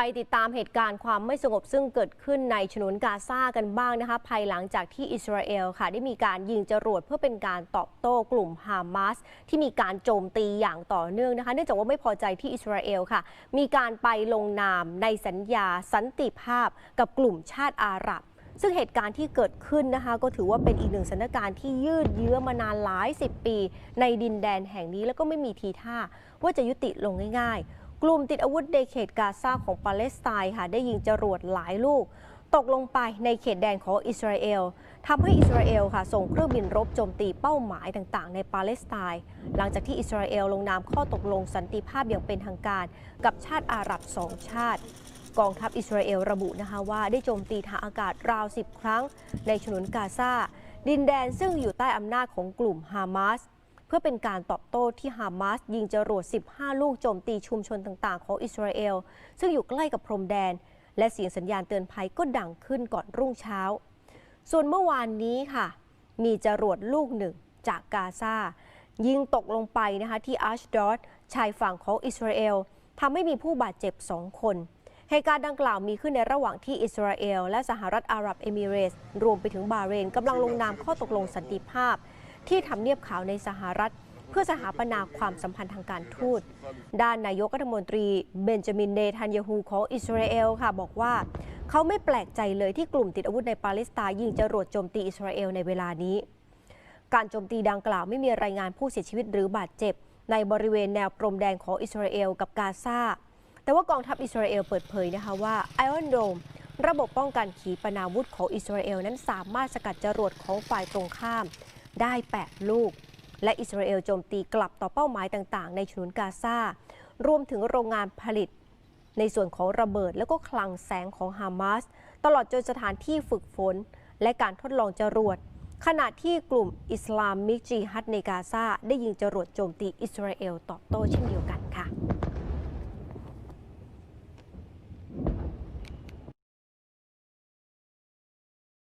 ไปติดตามเหตุการณ์ความไม่สงบซึ่งเกิดขึ้นในฉนวนกาซากันบ้างนะคะ ภายหลังจากที่อิสราเอลค่ะ ได้มีการยิงจรวดเพื่อเป็นการตอบโต้กลุ่มฮามาสที่มีการโจมตีอย่างต่อเนื่องนะคะ เนื่องจากว่าไม่พอใจที่อิสราเอลค่ะ มีการไปลงนามในสัญญาสันติภาพกับกลุ่มชาติอาหรับซึ่งเหตุการณ์ที่เกิดขึ้นนะคะ ก็ถือว่าเป็นอีกหนึ่งสถานการณ์ที่ยืดเยื้อมานานหลายสิบปี ในดินแดนแห่งนี้แล้วก็ไม่มีทีท่า ว่าจะยุติลงง่ายๆ กลุ่มติดอาวุธในเขตกาซาของปาเลสไตน์ค่ะได้ยิงจรวดหลายลูก ตกลงไปในเขตแดนของอิสราเอลทำให้อิสราเอลค่ะส่งเครื่องบินรบโจมตีเป้าหมายต่างๆ ในปาเลสไตน์หลังจากที่อิสราเอลลงนามข้อตกลงสันติภาพอย่างเป็นทางการ กับชาติอาหรับสองชาติกองทัพอิสราเอลระบุนะคะว่าได้โจมตีทางอากาศราว 10 ครั้งในฉนวนกาซาดินแดนซึ่งอยู่ใต้อำนาจของกลุ่มฮามาส เพื่อเป็นการตอบโต้ที่ฮามาสยิงจรวด 15 ลูกโจมตีชุมชนต่างๆ ของอิสราเอล ซึ่งอยู่ใกล้กับพรมแดน และเสียงสัญญาณเตือนภัยก็ดังขึ้นก่อนรุ่งเช้า ส่วนเมื่อวานนี้ค่ะ มีจรวดลูกหนึ่งจากกาซายิงตกลงไปนะคะที่อัชดอดชายฝั่งของอิสราเอลทำให้มีผู้บาดเจ็บสองคนเหตุการณ์ดังกล่าวมีขึ้นในระหว่างที่อิสราเอล และสหรัฐอาหรับเอมิเรส รวมไปถึงบาเรนกำลังลงนามข้อตกลงสันติภาพ ที่ทำเนียบขาวในสหรัฐ เพื่อสถาปนาความสัมพันธ์ทางการทูต ด้านนายกรัฐมนตรีเบนจามินเนทันยาฮูของอิสราเอลค่ะบอกว่า เขาไม่แปลกใจเลยที่กลุ่มติดอาวุธในปาเลสไตน์ยิงจรวดโจมตีอิสราเอลในเวลานี้ การโจมตีดังกล่าวไม่มีรายงานผู้เสียชีวิตหรือบาดเจ็บ ในบริเวณแนวพรมแดนของอิสราเอลกับกาซาแต่ว่ากองทัพอิสราเอลเปิดเผยนะคะว่าไอออนโดมระบบป้องกันขีปนาวุธของอิสราเอลนั้นสามารถสกัดจรวดของฝ่ายตรงข้าม ได้ 8 ลูก และอิสราเอลโจมตีกลับต่อเป้าหมายต่างๆ ในฉนวนกาซารวมถึงโรงงานผลิต ในส่วนของระเบิดแล้วก็คลังแสงของฮามาสตลอดจนสถานที่ฝึกฝน และการทดลองจรวดขณะที่กลุ่มอิสลามมิกจีฮัดในกาซาได้ยิงจรวดโจมตีอิสราเอลตอบโต้เช่นเดียวกันค่ะ